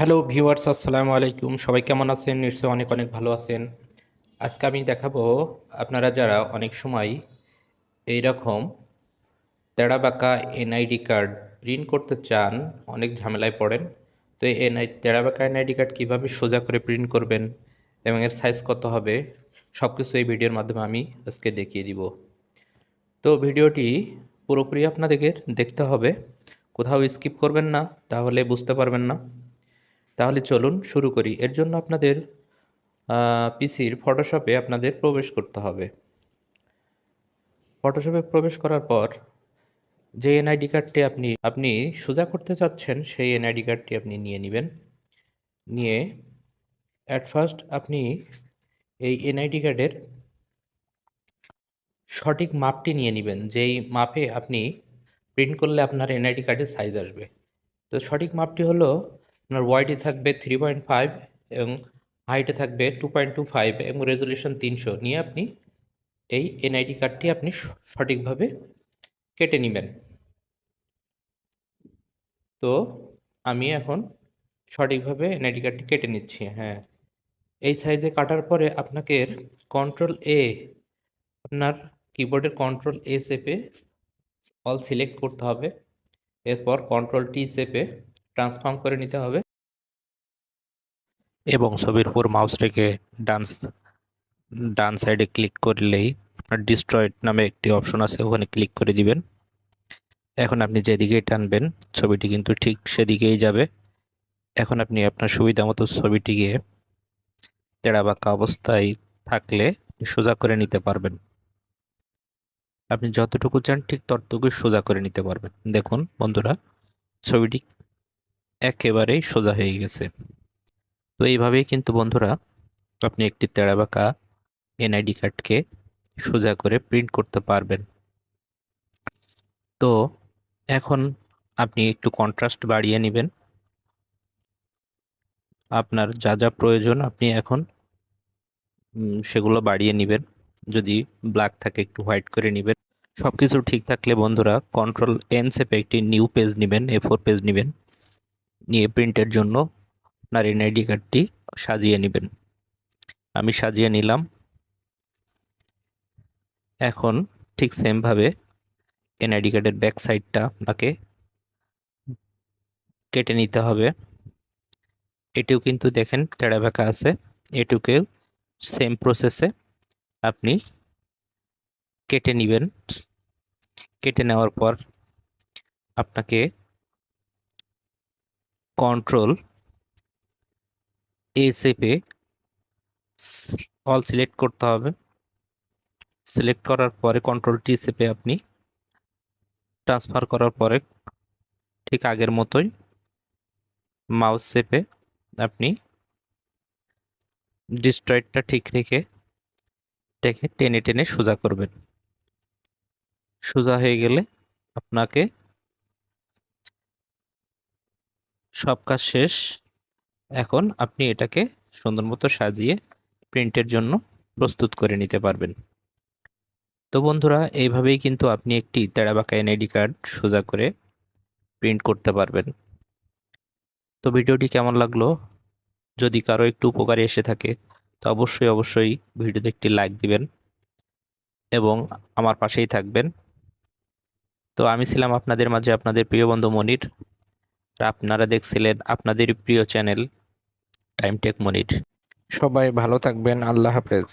Hello viewers, আসসালামু আলাইকুম। সবাই কেমন আছেন? নিশ্চয়ই অনেক অনেক ভালো আছেন। আজকে আমি দেখাবো আপনারা যারা অনেক সময় এই রকম তেড়া বাঁকা এনআইডি কার্ড প্রিন্ট করতে চান, অনেক ঝামেলায় পড়েন, তো এই এনআই তেড়া বাঁকা এনআইডি কার্ড কীভাবে সোজা করে প্রিন্ট করবেন এবং এর সাইজ কত হবে সব কিছু এই ভিডিওর মাধ্যমে আমি আজকে দেখিয়ে দিব। তো ভিডিওটি পুরোপুরি আপনাদেরকে দেখতে হবে, কোথাও স্কিপ করবেন না, তাহলে বুঝতে পারবেন না। তাহলে চলুন শুরু করি। এর জন্য আপনাদের পিসির ফটোশপে আপনাদের প্রবেশ করতে হবে। ফটোশপে প্রবেশ করার পর যে এনআইডি কার্ডটি আপনি আপনি সোজা করতে চাচ্ছেন, সেই এনআইডি কার্ডটি আপনি নিয়ে নেবেন। নিয়ে অ্যাট ফার্স্ট আপনি এই এনআইডি কার্ডের সঠিক মাপটি নিয়ে নেবেন, যেই মাপে আপনি প্রিন্ট করলে আপনার এনআইডি কার্ডের সাইজ আসবে। তো সঠিক মাপটি হলো আপনার ওয়াইডে থাকবে থ্রি পয়েন্ট ফাইভ এবং হাইটে থাকবে টু পয়েন্ট টু ফাইভ এবং রেজলিউশন তিনশো। নিয়ে আপনি এই এনআইডি কার্ডটি আপনি সঠিকভাবে কেটে নেবেন। তো আমি এখন সঠিকভাবে এনআইডি কার্ডটি কেটে নিচ্ছি হ্যাঁ। এই সাইজে কাটার পরে আপনাকে কন্ট্রোল এ আপনার কিবোর্ডের কন্ট্রোল এ চেপে অল সিলেক্ট করতে হবে। এরপর কন্ট্রোল টি চেপে ট্রান্সফর্ম করে নিতে হবে। এবং ছবির উপর মাউস রেখে ডান্স ডান সাইডে ক্লিক করলেই আপনার ডিস্ট্রয়েড নামে একটি অপশন আছে, ওখানে ক্লিক করে দিবেন। এখন আপনি যেদিকেই টানবেন, ছবিটি কিন্তু ঠিক সেদিকেই যাবে। এখন আপনি আপনার সুবিধা মতো ছবিটিকে তেড়া বাঁকা অবস্থায় থাকলে সোজা করে নিতে পারবেন। আপনি যতটুকু চান ঠিক ততটুকুই সোজা করে নিতে পারবেন। দেখুন বন্ধুরা, ছবিটি একেবারেই সোজা হয়ে গেছে। তো এইভাবেই কিন্তু বন্ধুরা, আপনি একটি তেড়া বাঁকা এনআইডি কার্ডকে সোজা করে প্রিন্ট করতে পারবেন। তো এখন আপনি একটু কন্ট্রাস্ট বাড়িয়ে নেবেন। আপনার যা যা প্রয়োজন আপনি এখন সেগুলো বাড়িয়ে নেবেন। যদি ব্ল্যাক থাকে একটু হোয়াইট করে নেবেন। সব কিছু ঠিক থাকলে বন্ধুরা কন্ট্রোল এন চেপে একটি নিউ পেজ নেবেন এ ফোর পেজ নেবেন। নিয়ে প্রিন্টের জন্য আপনার এনআইডি কার্ডটি সাজিয়ে নেবেন। আমি সাজিয়ে নিলাম। এখন ঠিক সেমভাবে এনআইডি কার্ডের ব্যাক সাইডটা আপনাকে কেটে নিতে হবে। এটিও কিন্তু দেখেন টেড়া বাঁকা আছে। এটুকেও সেম প্রসেসে আপনি কেটে নেবেন। কেটে নেওয়ার পর আপনাকে কন্ট্রোল এ চেপে অল সিলেক্ট করতে হবে। সিলেক্ট করার পরে কন্ট্রোল টি চেপে আপনি ট্রান্সফার করার পরে ঠিক আগের মতোই মাউস চেপে আপনি ডিস্ট্রয়েডটা ঠিক রেখে এটাকে টেনে টেনে সোজা করবেন। সোজা হয়ে গেলে আপনাকে সব কাজ শেষ। এখন আপনি এটাকে সুন্দর মতো সাজিয়ে প্রিন্টের জন্য প্রস্তুত করে নিতে পারবেন। তো বন্ধুরা, এইভাবেই কিন্তু আপনি একটি তেড়াবাঁকা এনআইডি কার্ড সোজা করে প্রিন্ট করতে পারবেন। তো ভিডিওটি কেমন লাগল? যদি কারও একটু উপকারে এসে থাকে, তো অবশ্যই অবশ্যই ভিডিওতে একটি লাইক দিবেন এবং আমার পাশেই থাকবেন। তো আমি ছিলাম আপনাদের মাঝে আপনাদের প্রিয় বন্ধু মনির। আপনারা দেখছিলেন আপনাদের প্রিয় চ্যানেল টাইম টেক মনির সবাই ভালো থাকবেন আল্লাহ হাফেজ।